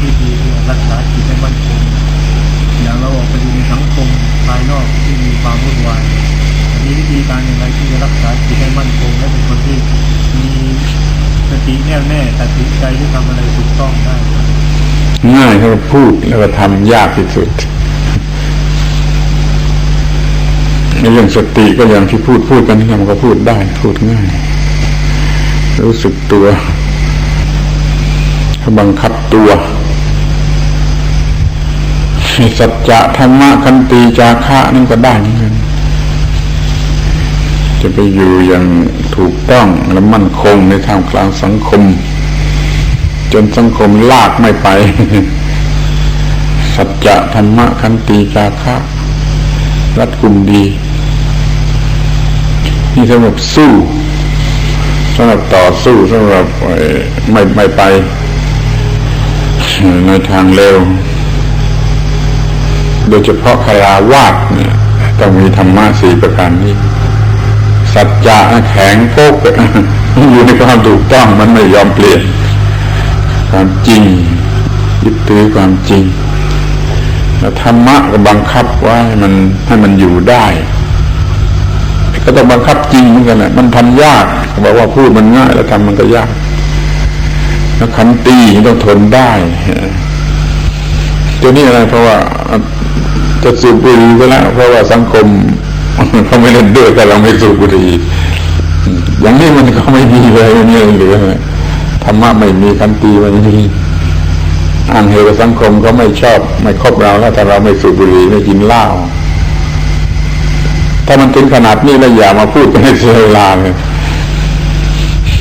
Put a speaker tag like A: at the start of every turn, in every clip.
A: ที่ดีรักษาจิตให้มั่นคงอย่างเราออกไปอยู่ในสังคมภายนอกที่มีความวุ่นวายมีวิธีการอย่างไรที่จะรักษาจิตให้มั่นคงและเป็นคนที่มีสติแน่วแน่ตัดสินใจที่ทำอะไรถูกต้องได้
B: ง่ายเขาพูดแล้วก็ทำยากที่สุดในเรื่องสติก็อย่างที่พูดพูดกันนี่มันก็พูดได้ พูดง่าย รู้สึกตัวบังคับตัว สัจจะธรรมะคันติจาคะนั่นก็ได้เหมือนกันจะไปอยู่อย่างถูกต้องและมั่นคงในทามกลางสังคม จนสังคมลากไม่ไป สัจจะธรรมะคันติจาคะรัดกุมดี นี่สำหรับสู้สำหรับต่อสู้สำหรับไม่ไม่ไป ในทางเร็ว โดยเฉพาะคาราวาสเนี่ยต้องมีธรรมะสี่ประการนี้ สัจจะแข็งโป๊กอยู่ในความถูกต้องมันไม่ยอมเปลี่ยน ความจริง ยึดถือความจริง แล้วธรรมะก็บังคับไว่าให้มันให้มันอยู่ได้ก็ต้องบังคับจริงเหมือนกันแหละมันทำยากบอกว่าพูดมันง่ายแล้วทำมันก็ยาก แล้วขันตีต้องทนได้ตัวนี้อะไรเพราะว่า จะสูบบุหรี่ไปแล้วเพราะว่าสังคมเขาไม่เล่นด้วยแต่เราไม่สูบบุหรี่อย่างนี้มันก็ไม่มีเลยไม่มีอะไรเหลือธรรมะไม่มีขันตีไม่มีอ่างเหตุสังคมก็ไม่ชอบ ไม่คบเราแล้วแต่เราไม่สูบบุหรี่ไม่กินเหล้าถ้ามันถึงขนาดนี้แล้วอย่ามาพูดกันให้เสียเวลาเลย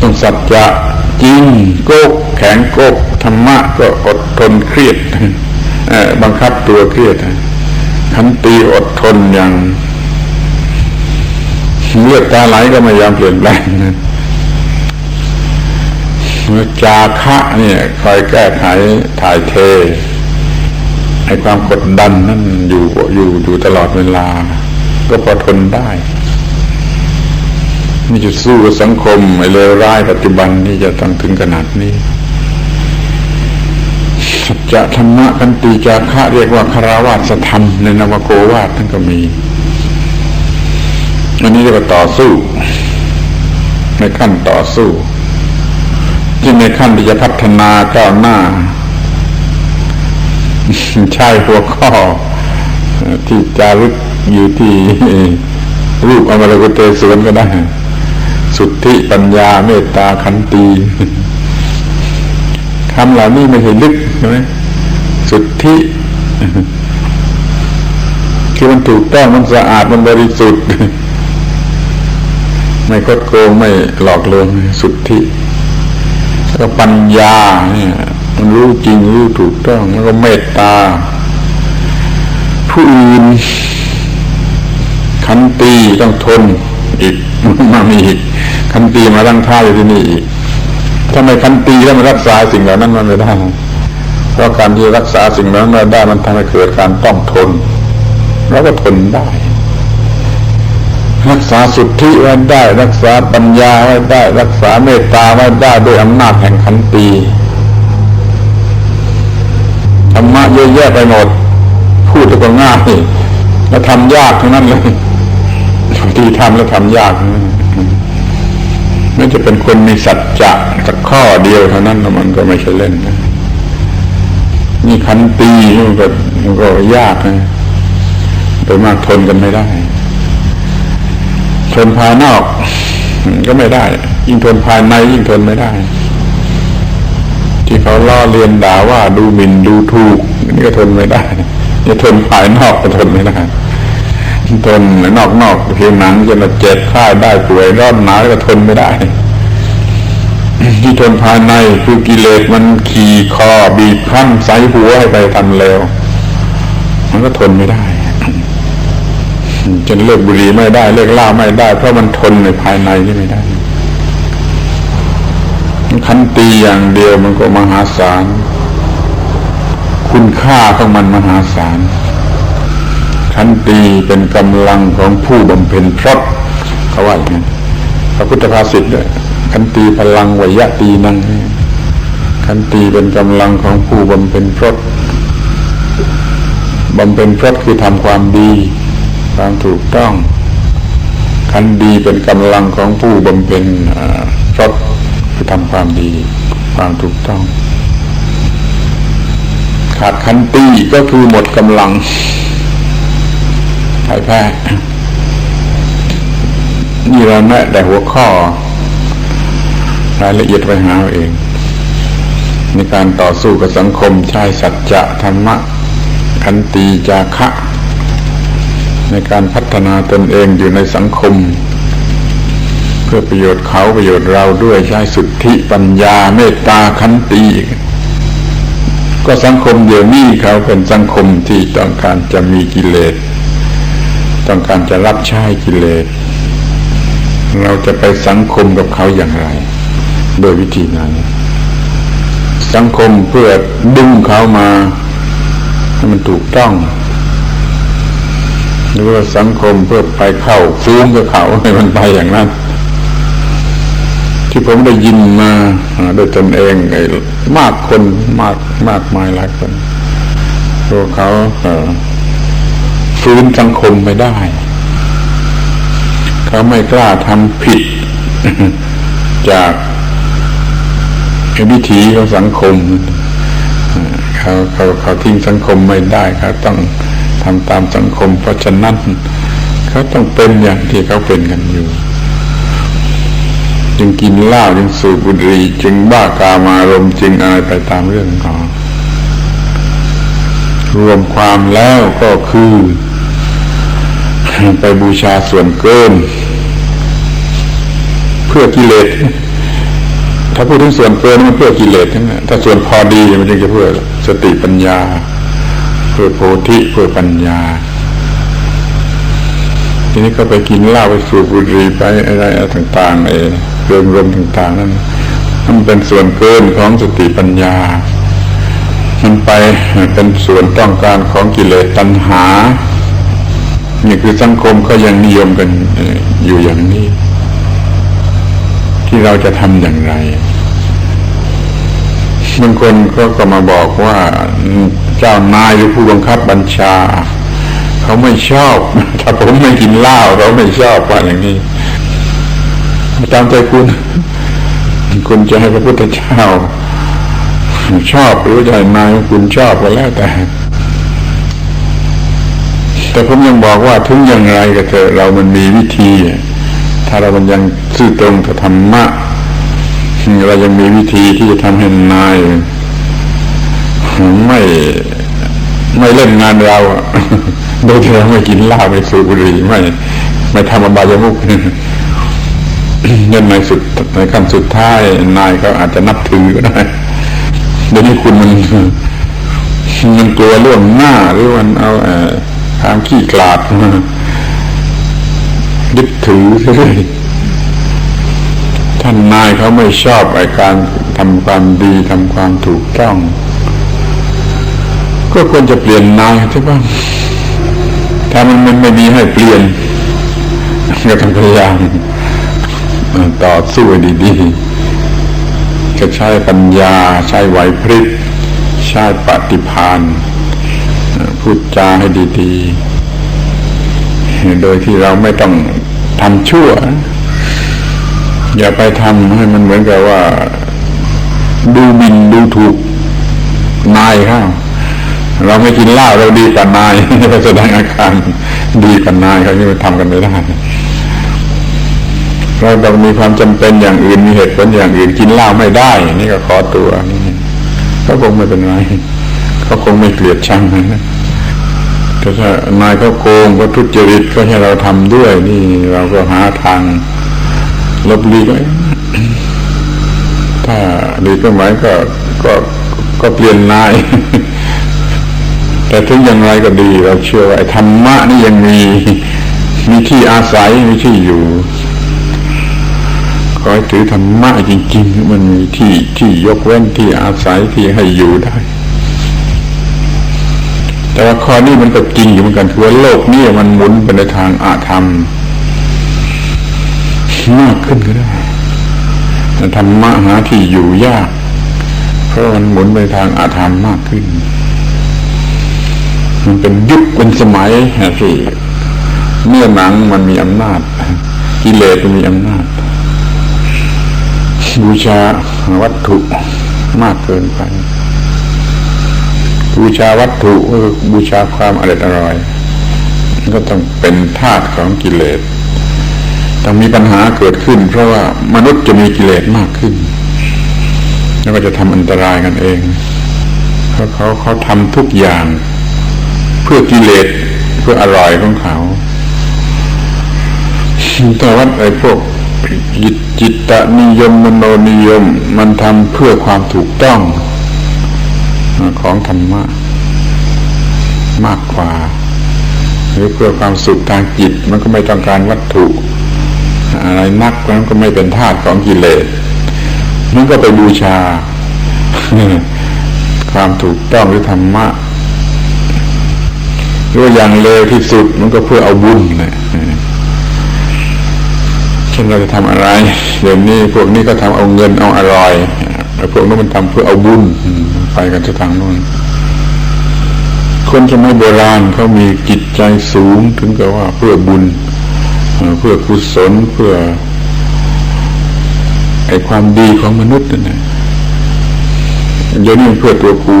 B: ต้องสัจจะจริงโกกแข็งโกกธรรมะก็อดทนเครียดบังคับตัวเครียด ขันตีอดทนอย่างเลือดตาไหลก็ไม่ยอมเปลี่ยนแปลงจาคะเนี่ยคอยแก้ไขถ่ายเทให้ความกดดันนั่นอยู่อยู่อยู่ตลอดเวลา ก็พอทนได้นี่จะสู้กับสังคมไอ้เลวร้ายปัจจุบันนี่จะต้องถึงขนาดนี้ จะธรรมะคันติจาคะเรียกว่าคาราวาสธรรม ในนวโกวาทท่านก็มี อันนี้เรียกว่าต่อสู้ ในขั้นต่อสู้ที่ในขั้นที่จะพัฒนาก้าวหน้า ใช่หัวข้อ ที่จารึกอยู่ที่รูปอมรกุเตสวนก็ได้ สุทธิปัญญาเมตตาขันตีคำเหล่านี้ไม่ใช่ลึกใช่ไหม สุทธิคือมันถูกต้องมันสะอาดมันบริสุทธิ์ ไม่คดโกงไม่หลอกลวงสุทธิแล้วปัญญาเนี่ยมันรู้จริงรู้ถูกต้องแล้วก็เมตตา ผู้อื่นขันตีต้องทนอีกมามีอีกขันตีมาตั้งท่าอยู่ที่นี่อีกถ้าไม่ขันตีแล้วมันรักษาสิ่งเหล่านั้นมันไม่ได้ เพราะการที่รักษาสิ่งเหล่านั้นได้มันทำให้เกิดการต้องทนแล้วก็ทนได้ รักษาสุทธิไว้ได้ รักษาปัญญาไว้ได้ รักษาเมตตาไว้ได้ด้วยอำนาจแห่งขันตีธรรมะเยอะแยะไปหมดพูดก็ง่ายแล้วทำยากทั้งนั้นเลยที่ทำแล้วทำยากไม่จะเป็นคนมีสัจจะสักข้อเดียวเท่านั้นมันก็ไม่ใช่เล่นนะ นี่ขันตีมันก็มันก็ยากนะโดยมากทนกันไม่ได้ ทนภายนอก ก็ไม่ได้ ยิ่งทนภายในยิ่งทนไม่ได้ ที่เขาล้อเลียนด่าว่าดูหมิ่นดูถูกนี่ก็ทนไม่ได้จะทนภายนอกก็ทนไม่ได้ทนนอกนอกเพียงหนังจนเจ็บข้าได้ป่วยร้อนหนาวก็ทนไม่ได้ ที่ทนภายในคือกิเลสมันขี่คอบีบคั้นใส่หัวให้ไปทำเลวมันก็ทนไม่ได้จนเลิกบุหรี่ไม่ได้ เลิกเล้าไม่ได้ เพราะมันทนในภายในนี่ไม่ได้ขันตีอย่างเดียวมันก็มหาศาล คุณค่าของมันมหาศาลขันตีเป็นกำลังของผู้บำเพ็ญพรตเขาว่าอย่างนั้นพระพุทธภาษิตด้วย ขันตีพลังวยะตีนังขันติเป็นกำลังของผู้บำเพ็ญพรตบำเพ็ญพรตคือทำความดี ความถูกต้อง ขันดีเป็นกำลังของผู้บำเพ็ญพรตคือทำความดี ความถูกต้อง ขาดขันตีก็คือหมดกำลังพ่ายแพ้นี่เราแนะแต่หัวข้อ รายละเอียดไปหาเอง ในการต่อสู้กับสังคมใช้สัจจะธรรมะขันตีจาคะ ในการพัฒนาตนเองอยู่ในสังคม เพื่อประโยชน์เขาประโยชน์เราด้วยใช้สุทธิปัญญาเมตตาขันตีก็สังคมเดี๋ยวนี้เขาเป็นสังคมที่ต้องการจะมีกิเลส ต้องการจะรับใช้กิเลส เราจะไปสังคมกับเขาอย่างไร โดยวิธีไหนสังคมเพื่อดึงเขามาให้มันถูกต้องหรือว่าสังคมเพื่อไปเข้าฟูงกับเขาให้มันไปอย่างนั้น ที่ผมได้ยินมาโดยตนเองไอ้มากคนมากมากมายหลายคนตัวเขาฟื้นสังคมไม่ได้ เขาไม่กล้าทำผิดจาก วิถีของสังคมเขาเขาเขาทิ้งสังคมไม่ได้เขาต้องทำตามสังคม เพราะฉะนั้นเขาต้องเป็นอย่างที่เขาเป็นกันอยู่ จึงกินเหล้าจึงสูบบุหรี่จึงบ้ากามารมจึงอะไรไปตามเรื่องของรวมความแล้วก็คือไปบูชาส่วนเกิน เพื่อกิเลส ถ้าพูดถึงส่วนเกินมันเพื่อกิเลสทั้งนั้นถ้าส่วนพอดีมันจึงจะเพื่อสติปัญญา เพื่อโพธิเพื่อปัญญา ทีนี้ก็ไปกินเหล้าไปสูบบุหรี่ไปอะไรต่างๆเอเรื่องรวมต่างๆ นั้นมันเป็นส่วนเกินของสติปัญญา มันไปเป็นส่วนต้องการของกิเลสตัณหา นี่คือสังคมก็ยังนิยมกันอยู่อย่างนี้ ที่เราจะทำอย่างไรบางคนก็ก็มาบอกว่าเจ้านายหรือผู้บังคับบัญชา เขาไม่ชอบ ถ้าผมไม่กินเหล้าเขาไม่ชอบว่าอย่างนี้ตามใจคุณคุณจะให้พระพุทธเจ้าชอบหรือจะให้นายของคุณชอบก็แล้วแต่ แต่ผมยังบอกว่าถึงอย่างไรก็เถอะเรามันมีวิธี ถ้าเรามันยังซื่อตรงกับธรรมะเรายังมีวิธีที่จะทำให้นาย ไม่ไม่เล่นงานเราโดยที่เราไม่กินเหล้าไม่สูบบุหรี่ไม่ ไม่ทำอบายมุกยันในสุดในขั้นสุดท้ายนายเขาอาจจะนับถือก็ได้เดี๋ยวนี้คุณมันมันกลัวล่วงหน้าหรือมันเอาเอ่อความขี้กลาดมา ยึดถือเรื่อยท่านนายเขาไม่ชอบไอการทำความดีทำความถูกต้อง ก็ควรจะเปลี่ยนนายใช่ป่ะถ้ามันมันไม่มีให้เปลี่ยนก็ต้องพยายามต่อสู้ให้ดีๆจะใช้ปัญญาใช้ไหวพริบใช้ปฏิภาณพูดจาให้ดี ๆ โดยที่เราไม่ต้องทำชั่ว อย่าไปทำให้มันเหมือนกับว่า ดูหมินดูถูกนายเขาเราไม่กินเหล้าเราดีกว่านายไปแสดงอาการดีกว่านายเขาที่มันทำกันไม่ได้เราต้องมีความจำเป็นอย่างอื่นมีเหตุผลอย่างอื่นกินเหล้าไม่ได้ นี่ก็ขอตัวนี่ก็คงไม่เป็นไรเขาคงไม่เกลียดชังนะ แต่ถ้านายเขาโกงเขาทุจริตก็ให้เราทำด้วย นี่เราก็หาทางลบลีกไว้ถ้าหลีกไม่ไหวก็ก็ก็เปลี่ยนนาย แต่ถึงอย่างไรก็ดี เราเชื่อว่าธรรมะนี่ยังมีมีที่อาศัยมีที่อยู่ขอให้ถือธรรมะจริงๆ มันมีที่ที่ยกเว้นที่อาศัยที่ให้อยู่ได้ แต่ว่าข้อนี้มันก็จริงอยู่เหมือนกันคือว่าโลกนี้มันหมุนไปในทางอาธรรมมากขึ้นก็ได้แต่ธรรมะหาที่อยู่ยาก เพราะมันหมุนไปทางอาธรรมมากขึ้น มันเป็นยุคเป็นสมัยที่เนื้อหนังมันมีอำนาจ กิเลสมันมีอำนาจ บูชาวัตถุมากเกินไป บูชาวัตถุก็บูชาความอร่อยอร่อยก็ต้องเป็นธาตุของกิเลสต้องมีปัญหาเกิดขึ้น เพราะว่ามนุษย์จะมีกิเลสมากขึ้น แล้วก็จะทำอันตรายกันเองเพราะเขาเขาทำทุกอย่าง เพื่อกิเลสเพื่ออร่อยของเขาแต่ว่าไอ้พวกจิตจิตตนิยมมโนนิยม มันทำเพื่อความถูกต้อง ของธรรมะ มากกว่า หรือเพื่อความสุขทางจิตมันก็ไม่ต้องการวัตถุ อะไรนักมันก็ไม่เป็นธาตุของกิเลสมันก็ไปบูชา ความถูกต้องหรือธรรมะหรือว่าอย่างเลวที่สุดมันก็เพื่อเอาบุญนะเช่นเราจะทำอะไรเดี๋ยวนี้พวกนี้ก็ทำเอาเงินเอาอร่อย พวกนู้นมันทำเพื่อเอาบุญไปกันทางโน้นคนสมัยโบราณเขามีจิตใจสูงถึงกับว่าเพื่อบุญเพื่อกุศลเพื่อไอความดีของมนุษย์นั่นแหละเดี๋ยวนี้เพื่อตัวกู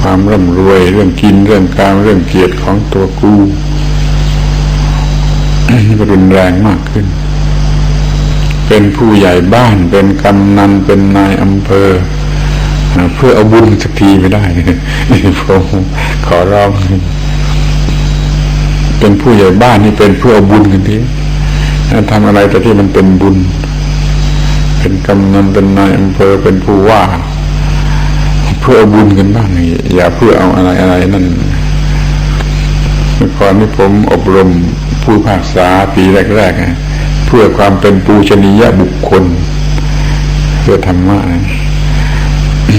B: ความร่ำรวยเรื่องกินเรื่องการเรื่องเกียรติของตัวกูก็รุนแรงมากขึ้น เป็นผู้ใหญ่บ้าน เป็นกำนันเป็นนายอำเภอ เพื่อเอาบุญสักทีไม่ได้ผมขอร้อง เป็นผู้ใหญ่บ้านนี่เป็นเพื่อเอาบุญกันทีทำอะไรแต่ที่มันเป็นบุญ เป็นกำนันเป็นนายอำเภอเป็นผู้ว่า เพื่อเอาบุญกันบ้างอย่าเพื่อเอาอะไรอะไรนั่นเมื่อก่อนนี้ผมอบรมผู้ภาษาปีแรกๆ เพื่อความเป็นปูชนียบุคคล เพื่อธรรมะ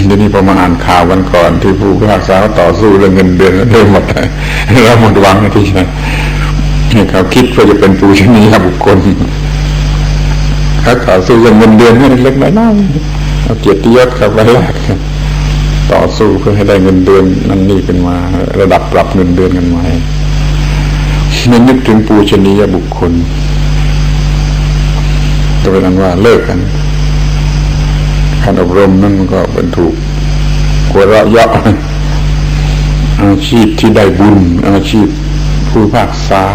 B: เดี๋ยวนี้พอมาอ่านข่าววันก่อน ที่ผู้พิพากษาเขาต่อสู้เรื่องเงินเดือนแล้วหมดแล้วหมดหวังที่จะให้เขาคิดว่าจะเป็นปูชนียบุคคลเขาต่อสู้เรื่องเงินเดือนให้เล็กน้อยเอาเกียรติยศเข้าไปแลกต่อสู้เพื่อให้ได้เงินเดือนนั่นนี่ขึ้นมา ระดับปรับเงินเดือนกันมาไม่นึกถึงปูชนียบุคคล ก็เป็นอันว่าเลิกกันการอบรมนั่นมันก็เป็นถูกหัวเราะเยาะอาชีพที่ได้บุญ อาชีพผู้ภาคษา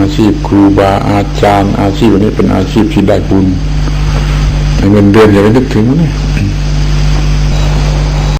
B: อาชีพครูบาอาจารย์ อาชีพวันนี้เป็นอาชีพที่ได้บุญเงินเดือนอย่าไปนึกถึงนเลย